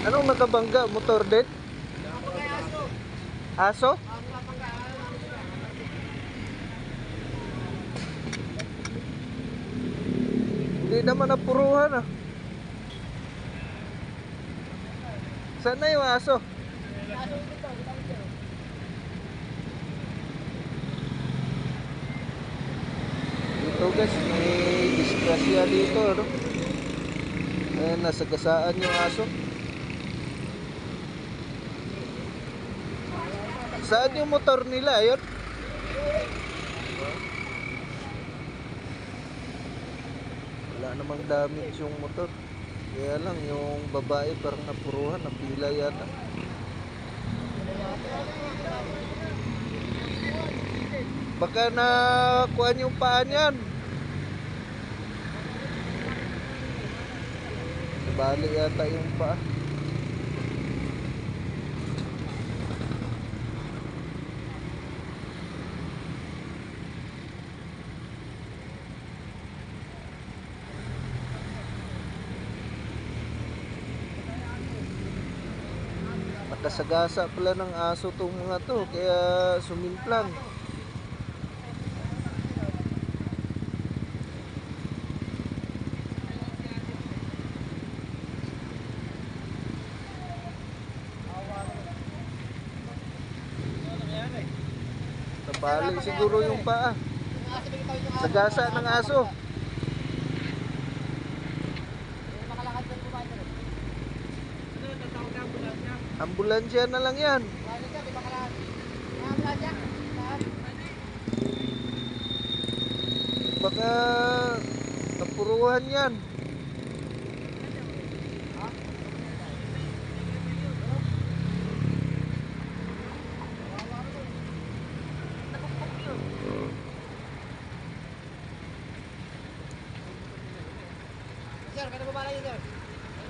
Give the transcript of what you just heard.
Anong nakabangga? Motor din? Aso? Hindi naman napuruhan ah. Saan na yung aso? Dito guys, may disgrasya dito. Ano? Ayan, nasa gasaan yung aso. Saan yung motor nila? Ayun. Wala namang damage yung motor. Kaya lang yung babae parang napuruhan, napila yata. Baka na yung paa niyan. Nabali yata yung paa. Nakasagasa pala ng aso tong mga to, kaya sumimplang. Nabali siguro yung paa. Sagasa ng aso. Ambulansya na lang yan. Baka napuruhan yan. Sir, kaya po ba yun, sir?